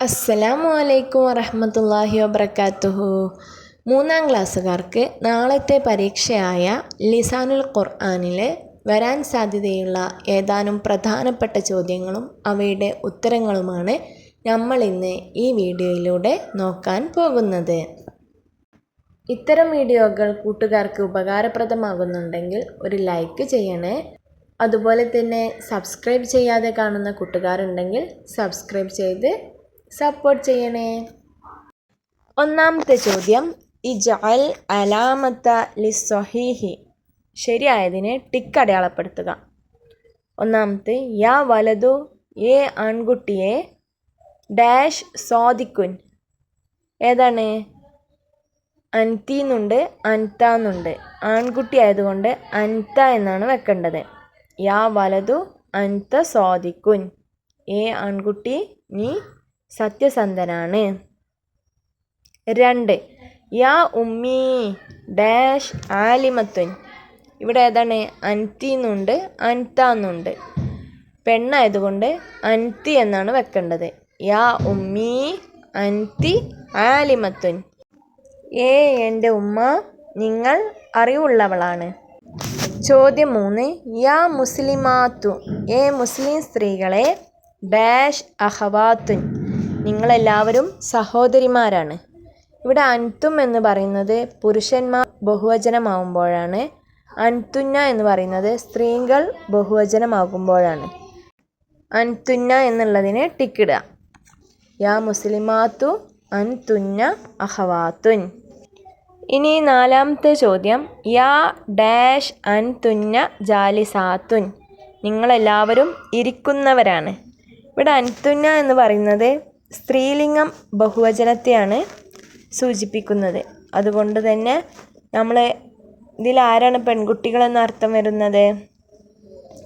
അസ്സലാമു അലൈക്കും വറഹമത്തല്ലാഹി വബറകാതുഹു മൂന്നാം ക്ലാസ്സുകാർക്ക് നാളത്തെ പരീക്ഷയായ ലിസാനുൽ ഖുർആനിലെ വരാൻ സാധ്യതയുള്ള ഏതാനും പ്രധാനപ്പെട്ട ചോദ്യങ്ങളും അവയുടെ ഉത്തരങ്ങളുമാണ് നമ്മൾ ഇന്ന് ഈ വീഡിയോയിലൂടെ നോക്കാൻ പോകുന്നത്. ഇത്തരം വീഡിയോകൾ കൂട്ടുകാർക്ക് ഉപകാരപ്രദമാകുന്നുണ്ടെങ്കിൽ ഒരു ലൈക്ക് ചെയ്യണേ. അതുപോലെ തന്നെ സബ്സ്ക്രൈബ് ചെയ്യാതെ കാണുന്ന കൂട്ടുകാരുണ്ടെങ്കിൽ സബ്സ്ക്രൈബ് ചെയ്ത് സപ്പോർട്ട് ചെയ്യണേ. ഒന്നാമത്തെ ചോദ്യം ഇജഅൽ അലാമത്ത ലിസ്സഹീഹി. ശരിയായതിനെ ടിക്ക് അടയാളപ്പെടുത്തുക. ഒന്നാമത്തെ യാ വലതു എ ആൺകുട്ടിയെ ഡാഷ് സ്വാദിക്കുൻ. ഏതാണ്? അൻതിന്നുണ്ട് അൻത എന്നുണ്ട് ആൺകുട്ടി ആയതുകൊണ്ട് അൻത എന്നാണ് വെക്കേണ്ടത്. യാ വലതു അൻത സ്വാദിക്കുൻ. എ ആൺകുട്ടി നീ സത്യസന്ധനാണ്. രണ്ട്. യാ ഉമ്മി ഡാഷ് ആലിമത്തുൻ. ഇവിടെ ഏതാണ്? അൻതി എന്നുണ്ട് അൻത എന്നുണ്ട്. പെണ്ണായതുകൊണ്ട് അൻതി എന്നാണ് വെക്കേണ്ടത്. യാ ഉമ്മി അൻതി ആലിമത്തുൻ. ഏ എന്റെ ഉമ്മ നിങ്ങൾ അറിവുള്ളവളാണ്. ചോദ്യം മൂന്ന്. യാ മുസ്ലിമാത്തു. ഏ മുസ്ലിം സ്ത്രീകളെ ഡാഷ് അഹവാത്തുൻ. നിങ്ങളെല്ലാവരും സഹോദരിമാരാണ്. ഇവിടെ അൻതും എന്ന് പറയുന്നത് പുരുഷന്മാർ ബഹുവചനമാകുമ്പോഴാണ് അൻതുന്ന എന്ന് പറയുന്നത് സ്ത്രീകൾ ബഹുവചനമാകുമ്പോഴാണ് അൻതുന്ന എന്നുള്ളതിന് ടിക്കിടുക യാ മുസ്ലിമാത്തു അൻതുന്ന അഹവാത്തുൻ. ഇനി നാലാമത്തെ ചോദ്യം. യാ ഡാഷ് അൻതുന്ന ജാലിസാത്തുൻ. നിങ്ങളെല്ലാവരും ഇരിക്കുന്നവരാണ്. ഇവിടെ അൻതുന്ന എന്ന് പറയുന്നത് സ്ത്രീലിംഗം ബഹുവചനത്തെയാണ് സൂചിപ്പിക്കുന്നത്. അതുകൊണ്ട് തന്നെ നമ്മൾ ഇതിൽ ആരാണ് പെൺകുട്ടികളെന്ന് അർത്ഥം വരുന്നത്?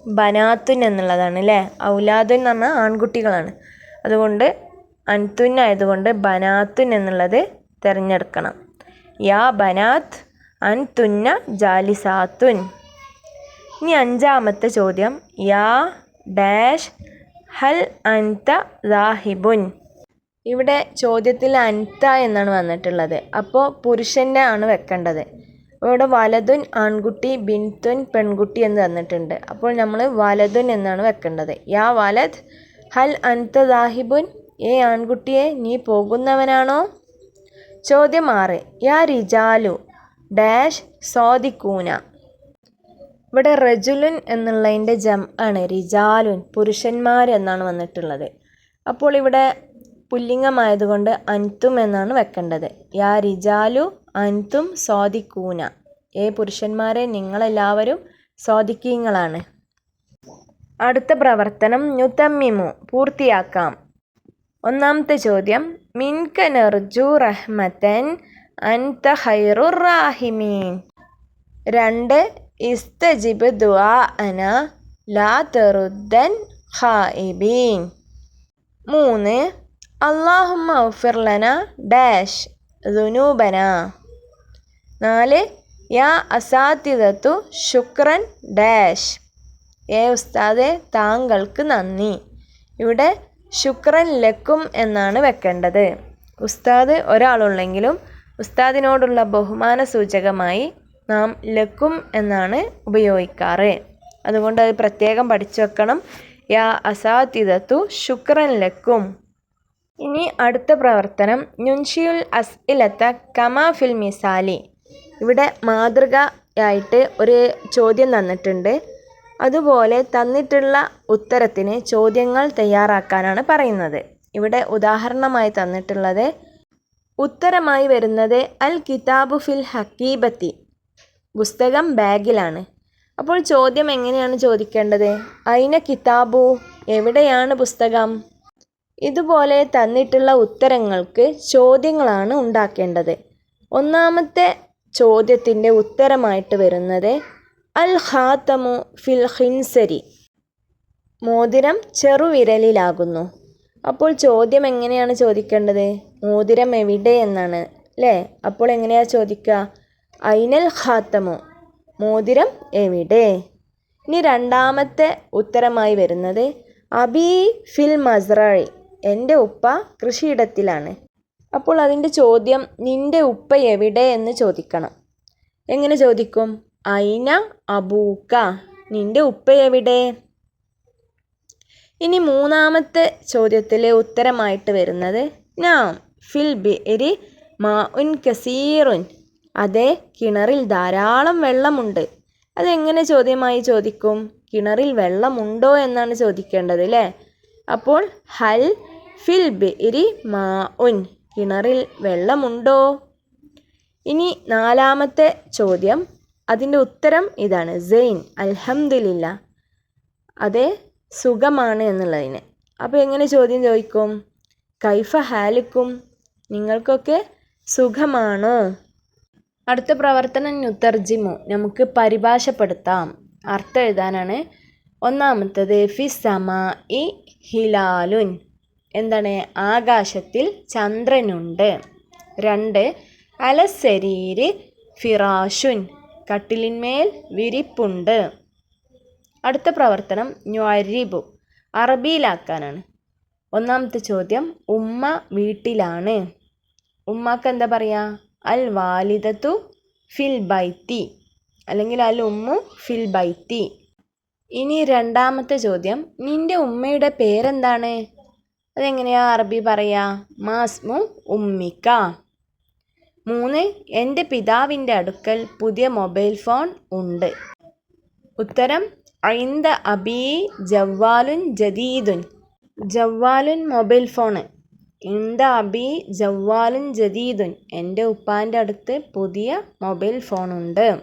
ബനാത്തുൻ എന്നുള്ളതാണ് അല്ലേ? ഔലാദുൻ എന്ന് പറഞ്ഞാൽ ആൺകുട്ടികളാണ്. അതുകൊണ്ട് അൻതുൻ ആയതുകൊണ്ട് ബനാത്തുൻ എന്നുള്ളത് തിരഞ്ഞെടുക്കണം. യാ ബനാത്ത് അൻതുന്ന ജാലിസാത്തുൻ. ഇനി അഞ്ചാമത്തെ ചോദ്യം. യാ ഡാഷ് ഹൽ അൻത ദാഹിബുൻ. ഇവിടെ ചോദ്യത്തിൽ അൻത എന്നാണ് വന്നിട്ടുള്ളത്. അപ്പോൾ പുരുഷന്റെ ആണ് വെക്കേണ്ടത്. ഇവിടെ വലതുൻ ആൺകുട്ടി ബിൻതുൻ പെൺകുട്ടി എന്ന് തന്നിട്ടുണ്ട്. അപ്പോൾ നമ്മൾ വലതുൻ എന്നാണ് വെക്കേണ്ടത്. യാ വലത്? ഹൽ അൻത ദാഹിബുൻ? ഏ ആൺകുട്ടിയെ നീ പോകുന്നവനാണോ? ചോദ്യം ആറ്. യാ റിജാലു? ഡാഷ് സ്വാദിക്കൂന? ഇവിടെ റജുലുൻ എന്നുള്ളതിന്റെ ജം ആണ്. റിജാലുൻ പുരുഷന്മാർ എന്നാണ് വന്നിട്ടുള്ളത്. അപ്പോൾ ഇവിടെ പുല്ലിംഗമായതുകൊണ്ട് അൻതും എന്നാണ് വെക്കേണ്ടത്. യാ റിജാലു അൻതും സ്വാദിക്കൂന ഏ പുരുഷന്മാരെ നിങ്ങളെല്ലാവരും സ്വാദിക്കീങ്ങളാണ് അടുത്ത പ്രവർത്തനം നുതമ്മിമു. പൂർത്തിയാക്കാം. ഒന്നാമത്തെ ചോദ്യം. മിൻക നെർജു റഹ്മത്തൻ അൻത ഹൈറു റാഹിമീൻ രണ്ട്. ഇസ്തജിബ് ദുആ അന ലാ തെറുദ്ദൻ ഹായിബീൻ മൂന്ന്. അള്ളാഹുമ്മ ഉഫിർലന ഡാഷ് ദുനൂബന. നാല് യാ അസാത്തിദത്തു ശുക്രൻ ഡാഷ്. ഏ ഉസ്താദെ താങ്കൾക്ക് നന്ദി. ഇവിടെ ശുക്രൻ ലക്കും എന്നാണ് വെക്കേണ്ടത്. ഉസ്താദ് ഒരാളുള്ളെങ്കിലും ഉസ്താദിനോടുള്ള ബഹുമാന സൂചകമായി നാം ലക്കും എന്നാണ് ഉപയോഗിക്കാറ്. അതുകൊണ്ട് അത് പ്രത്യേകം പഠിച്ചു വെക്കണം. യാ അസാത്തിദത്തു ശുക്രൻ ലക്കും. ഇനി അടുത്ത പ്രവർത്തനം നുൻഷിയുൽ അസ്ഇലത്ത കമാ ഫിൽ മിസാലി. ഇവിടെ മാതൃകയായിട്ട് ഒരു ചോദ്യം തന്നിട്ടുണ്ട്. അതുപോലെ തന്നിട്ടുള്ള ഉത്തരത്തിന് ചോദ്യങ്ങൾ തയ്യാറാക്കാനാണ് പറയുന്നത്. ഇവിടെ ഉദാഹരണമായി തന്നിട്ടുള്ളത് ഉത്തരമായി വരുന്നത് അൽ കിതാബു ഫിൽ ഹക്കീബത്തി പുസ്തകം ബാഗിലാണ്. അപ്പോൾ ചോദ്യം എങ്ങനെയാണ് ചോദിക്കേണ്ടത്? അയിന കിതാബു? എവിടെയാണ് പുസ്തകം? ഇതുപോലെ തന്നിട്ടുള്ള ഉത്തരങ്ങൾക്ക് ചോദ്യങ്ങളാണ് ഉണ്ടാക്കേണ്ടത്. ഒന്നാമത്തെ ചോദ്യത്തിന്റെ ഉത്തരമായിട്ട് വരുന്നത് അൽ ഹാത്തമു ഫിൽ ഹിൻസരി മോതിരം ചെറുവിരലിലാകുന്നു. അപ്പോൾ ചോദ്യം എങ്ങനെയാണ് ചോദിക്കേണ്ടത്? മോതിരം എവിടെ എന്നാണ് അല്ലേ? അപ്പോൾ എങ്ങനെയാണ് ചോദിക്കുക? ഐനൽ ഹാത്തമു മോതിരം എവിടെ? ഇനി രണ്ടാമത്തെ ഉത്തരമായി വരുന്നത് അബി ഫിൽ മസ്രഴി എന്റെ ഉപ്പ കൃഷിയിടത്തിലാണ്. അപ്പോൾ അതിന്റെ ചോദ്യം നിന്റെ ഉപ്പ എവിടെ? എന്ന് ചോദിക്കണം. എങ്ങനെ ചോദിക്കും? ഐന അബൂക്ക. നിന്റെ ഉപ്പ എവിടെ? ഇനി മൂന്നാമത്തെ ചോദ്യത്തിലെ ഉത്തരമായിട്ട് വരുന്നത് നാം ഫിൽ ബിരി മാ ഉൻ കസീറുൻ. അതെ കിണറിൽ ധാരാളം വെള്ളമുണ്ട്. അതെങ്ങനെ ചോദ്യമായി ചോദിക്കും? കിണറിൽ വെള്ളമുണ്ടോ? എന്നാണ് ചോദിക്കേണ്ടത് അല്ലേ അപ്പോൾ ഹൽ ഫിൽ ബിരി മാ ഉൻ കിണറിൽ വെള്ളമുണ്ടോ? ഇനി നാലാമത്തെ ചോദ്യം. അതിന്റെ ഉത്തരം ഇതാണ്. സെയിൻ അൽഹംദുലില്ല. അതെ സുഖമാണ് എന്നുള്ളതിന്. അപ്പോൾ എങ്ങനെ ചോദ്യം ചോദിക്കും? കൈഫ ഹാലിക്കും. നിങ്ങൾക്കൊക്കെ സുഖമാണോ? അടുത്ത പ്രവർത്തനം നുത്തർജിമു നമുക്ക് പരിഭാഷപ്പെടുത്താം. അർത്ഥം എഴുതാനാണ്. ഒന്നാമത്തത് ഫി ഇ ഹിലാലുൻ. എന്താണ്? ആകാശത്തിൽ ചന്ദ്രനുണ്ട്. രണ്ട് അലശരീര് ഫിറാഷുൻ കട്ടിലിന്മേൽ വിരിപ്പുണ്ട്. അടുത്ത പ്രവർത്തനം ന്യൂരിബു അറബിയിലാക്കാനാണ്. ഒന്നാമത്തെ ചോദ്യം ഉമ്മ വീട്ടിലാണ്. ഉമ്മാക്ക് എന്താ പറയുക അൽ വാലിദത്തു ഫിൽ ബൈത്തി അല്ലെങ്കിൽ അൽ ഉമ്മു ഫിൽ ബൈത്തി. ഇനി രണ്ടാമത്തെ ചോദ്യം നിന്റെ ഉമ്മയുടെ പേരെന്താണ്? അതെങ്ങനെയാ അറബി പറയാ? മാസ്മു ഉമ്മിക്ക. മൂന്ന് എന്റെ പിതാവിന്റെ അടുക്കൽ പുതിയ മൊബൈൽ ഫോൺ ഉണ്ട്. ഉത്തരം ഐന്ത അബി ജവ്വാലുൻ ജദീദുൻ. ജവ്വാലുൻ മൊബൈൽ ഫോണ് ഇന്ത അബി ജവ്വാലുൻ ജദീദുൻ. എന്റെ ഉപ്പാന്റെ അടുത്ത് പുതിയ മൊബൈൽ ഫോണുണ്ട്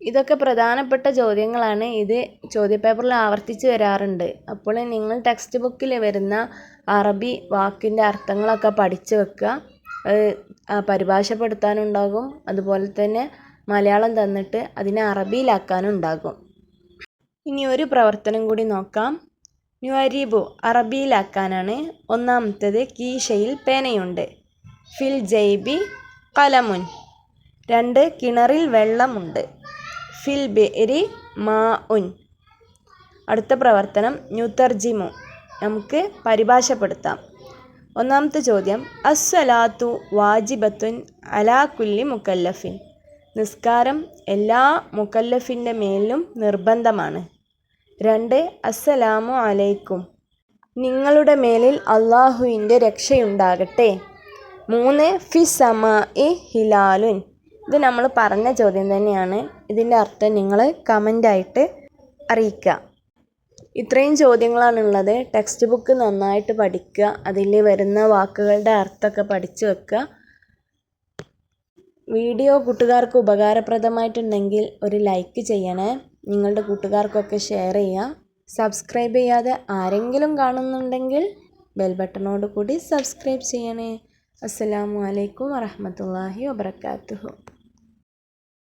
ഇതൊക്കെ പ്രധാനപ്പെട്ട ചോദ്യങ്ങളാണ്. ഇത് ചോദ്യപേപ്പറിൽ ആവർത്തിച്ച് വരാറുണ്ട്. അപ്പോൾ നിങ്ങൾ ടെക്സ്റ്റ് ബുക്കിൽ വരുന്ന അറബി വാക്കിന്റെ അർത്ഥങ്ങളൊക്കെ പഠിച്ചു വെക്കുക. അത് പരിഭാഷപ്പെടുത്താനുണ്ടാകും. അതുപോലെ തന്നെ മലയാളം തന്നിട്ട് അതിനെ അറബിയിലാക്കാനും ഉണ്ടാകും ഇനി ഒരു പ്രവർത്തനം കൂടി നോക്കാം. ന്യുവരീബു അറബിയിലാക്കാനാണ്. ഒന്നാമത്തേത് കീശയിൽ പേനയുണ്ട്. ഫിൽ ജൈബി കലമുൻ. രണ്ട് കിണറിൽ വെള്ളമുണ്ട്. ഫിൽ ബെരി മാ ഉൻ. അടുത്ത പ്രവർത്തനം ന്യൂതർജിമു. നമുക്ക് പരിഭാഷപ്പെടുത്താം. ഒന്നാമത്തെ ചോദ്യം. അസ്സലാത്തു വാജിബത്തുൻ അലാ കുല്ലി മുക്കല്ലഫിൻ. നിസ്കാരം എല്ലാ മുക്കല്ലഫിന്റെ മേലും നിർബന്ധമാണ്. രണ്ട്. അസ്സലാമു അലൈക്കും. നിങ്ങളുടെ മേലിൽ അള്ളാഹുവിന്റെ രക്ഷയുണ്ടാകട്ടെ. മൂന്ന്. ഫിസമ ഇ ഹിലാലുൻ. ഇത് നമ്മൾ പറഞ്ഞ ചോദ്യം തന്നെയാണ്. ഇതിന്റെ അർത്ഥം നിങ്ങൾ കമന്റായിട്ട് അറിയിക്കുക. ഇത്രയും ചോദ്യങ്ങളാണുള്ളത്. ടെക്സ്റ്റ് ബുക്ക് നന്നായിട്ട് പഠിക്കുക. അതിൽ വരുന്ന വാക്കുകളുടെ അർത്ഥമൊക്കെ പഠിച്ചു വെക്കുക. വീഡിയോ കൂട്ടുകാർക്ക് ഉപകാരപ്രദമായിട്ടുണ്ടെങ്കിൽ ഒരു ലൈക്ക് ചെയ്യണേ. നിങ്ങളുടെ കൂട്ടുകാർക്കൊക്കെ ഷെയർ ചെയ്യുക. സബ്സ്ക്രൈബ് ചെയ്യാതെ ആരെങ്കിലും കാണുന്നുണ്ടെങ്കിൽ ബെൽ ബട്ടണോട് കൂടി സബ്സ്ക്രൈബ് ചെയ്യണേ. അസ്സലാമു അലൈക്കും വറഹമത്തല്ലാഹി വബർക്കാത്തുഹു